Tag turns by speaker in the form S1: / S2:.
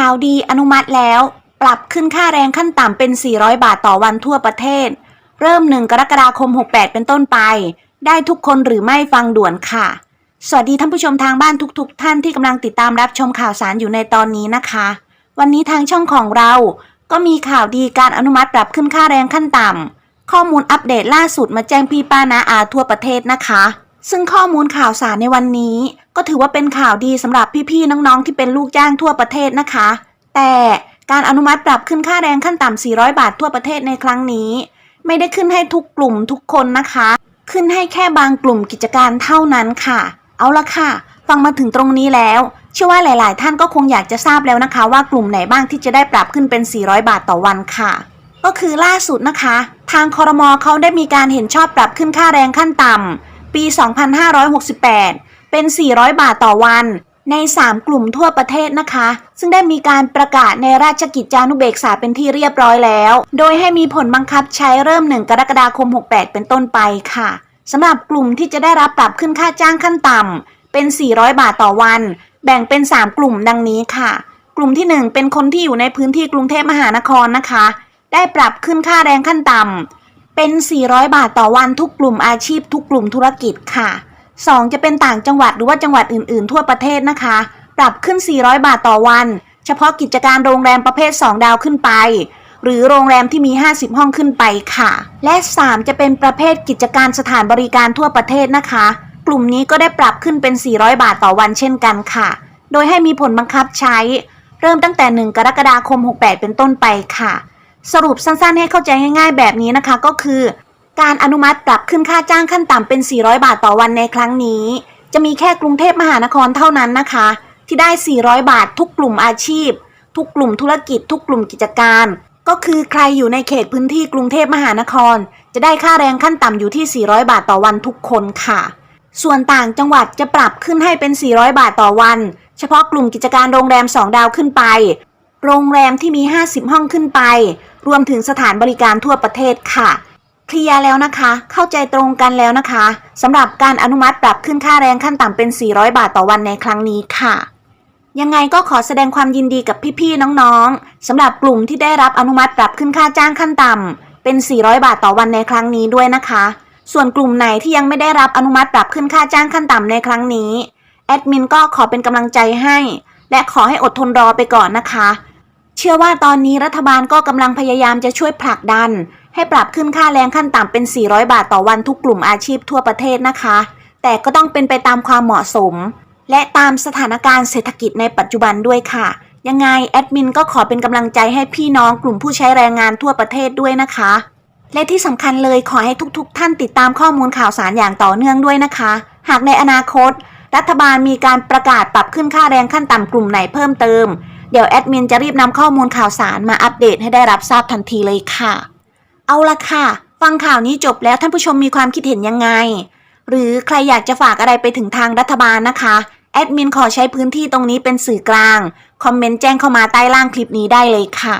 S1: ข่าวดีอนุมัติแล้ว ปรับขึ้นค่าแรงขั้นต่ำเป็น 400 บาทต่อวันทั่วประเทศ เริ่ม 1 กรกฎาคม 68 เป็นต้นไป ได้ทุกคนหรือไม่ฟังด่วนค่ะ สวัสดีท่านผู้ชมทางบ้านทุกๆท่านที่กำลังติดตามรับชมข่าวสารอยู่ในตอนนี้นะคะ วันนี้ทางช่องของเรา ก็มีข่าวดีการอนุมัติปรับขึ้นค่าแรงขั้นต่ำข้อมูลอัปเดตล่าสุดมาแจ้งพี่ป้านาอาทั่วประเทศนะคะ ซึ่งข้อมูลข่าวสารในวันนี้ ก็ถือว่าเป็นข่าวดีสำหรับพี่ๆน้องๆที่เป็นลูกจ้างทั่วประเทศนะคะ แต่การอนุมัติปรับขึ้นค่าแรงขั้นต่ำ 400 บาททั่วประเทศในครั้งนี้ ไม่ได้ขึ้นให้ทุกกลุ่มทุกคนนะคะ ขึ้นให้แค่บางกลุ่มกิจการเท่านั้นค่ะ เอาละค่ะ ฟังมาถึงตรงนี้แล้ว เชื่อว่าหลาย ๆ ท่านก็คงอยากจะทราบแล้วนะคะ ว่ากลุ่มไหนบ้างที่จะได้ปรับขึ้นเป็น 400 บาทต่อวันค่ะก็คือล่าสุดนะคะ ทางคอรมอเขาได้มีการเห็นชอบปรับขึ้นค่าแรงขั้นต่ำ ปี 2568 เป็น 400 บาทต่อวัน ใน 3 กลุ่มทั่วประเทศนะคะ ซึ่งได้มีการประกาศในราชกิจจานุเบกษาเป็นที่เรียบร้อยแล้ว โดยให้มีผลบังคับใช้เริ่ม 1 กรกฎาคม 68 เป็นต้นไปค่ะ สำหรับกลุ่มที่จะได้รับปรับขึ้นค่าจ้างขั้นต่ำเป็น 400 บาทต่อวัน แบ่งเป็น 3 กลุ่มดังนี้ค่ะ กลุ่มที่ 1 เป็นคนที่อยู่ในพื้นที่กรุงเทพมหานครนะคะ ได้ปรับขึ้นค่าแรงขั้นต่ำ เป็น 400 บาทต่อวันทุกกลุ่มอาชีพ ทุกกลุ่มธุรกิจค่ะ 2 จะเป็นต่างจังหวัดหรือว่าจังหวัดอื่น ๆ ทั่วประเทศนะคะ ปรับขึ้น 400 บาทต่อวัน เฉพาะกิจการโรงแรมประเภท 2 ดาวขึ้นไป หรือโรงแรมที่มี 50 ห้องขึ้นไปค่ะ และ 3 จะเป็นประเภทกิจการสถานบริการทั่วประเทศนะคะ กลุ่มนี้ก็ได้ปรับขึ้นเป็น 400 บาทต่อวันเช่นกันค่ะ โดยให้มีผลบังคับใช้ เริ่มตั้งแต่ 1 กรกฎาคม 68 เป็นต้นไปค่ะ สรุปสั้นๆ ให้เข้าใจง่ายๆ แบบนี้นะคะก็คือ การอนุมัติปรับขึ้นค่าจ้างขั้นต่ำเป็น 400 บาทต่อวันในครั้งนี้ จะมีแค่กรุงเทพมหานครเท่านั้นนะคะ ที่ได้ 400 บาททุกกลุ่มอาชีพ ทุกกลุ่มธุรกิจ ทุกกลุ่มกิจการ ก็คือใครอยู่ในเขตพื้นที่กรุงเทพมหานคร จะได้ค่าแรงขั้นต่ำอยู่ที่ 400 บาทต่อวันทุกคนค่ะ ส่วนต่างจังหวัดจะปรับขึ้นให้เป็น 400 บาทต่อวัน เฉพาะกลุ่มกิจการโรงแรม 2 ดาวขึ้นไป โรงแรมที่มี 50 ห้องขึ้นไป รวมถึงสถานบริการทั่วประเทศค่ะ เคลียร์แล้วนะคะ เข้าใจตรงกันแล้วนะคะสำหรับการอนุมัติปรับขึ้นค่าแรงขั้นต่ำเป็น 400 บาทต่อวันในครั้งนี้ค่ะ ยังไงก็ขอแสดงความยินดีกับพี่ๆน้องๆสำหรับกลุ่มที่ได้รับอนุมัติปรับขึ้นค่าจ้างขั้นต่ำเป็น 400 บาทต่อวันในครั้งนี้ด้วยนะคะ ส่วนกลุ่มไหนที่ยังไม่ได้รับอนุมัติปรับขึ้นค่าจ้างขั้นต่ำในครั้งนี้แอดมินก็ขอเป็นกำลังใจให้ และขอให้อดทนรอไปก่อนนะคะ เชื่อว่าตอนนี้รัฐบาลก็กำลังพยายามจะช่วยผลักดัน ให้ปรับขึ้นค่าแรงขั้นต่ำเป็น 400 บาทต่อวันทุกกลุ่มอาชีพทั่วประเทศนะคะ แต่ก็ต้องเป็นไปตามความเหมาะสม และตามสถานการณ์เศรษฐกิจในปัจจุบันด้วยค่ะ ยังไงแอดมินก็ขอเป็นกำลังใจให้พี่น้องกลุ่มผู้ใช้แรงงานทั่วประเทศด้วยนะคะ และที่สำคัญเลยขอให้ทุกๆ ท่านติดตามข้อมูลข่าวสารอย่างต่อเนื่องด้วยนะคะ หากในอนาคต รัฐบาลมีการประกาศปรับขึ้นค่าแรงขั้นต่ำกลุ่มไหนเพิ่มเติม เดี๋ยวแอดมินจะรีบนำข้อมูลข่าวสารมาอัปเดตให้ได้รับทราบทันทีเลยค่ะ เอาละค่ะ ฟังข่าวนี้จบแล้วท่านผู้ชมมีความคิดเห็นยังไง หรือใครอยากจะฝากอะไรไปถึงทางรัฐบาลนะคะแอดมินขอใช้พื้นที่ตรงนี้เป็นสื่อกลาง คอมเมนต์แจ้งเข้ามาใต้ล่างคลิปนี้ได้เลยค่ะ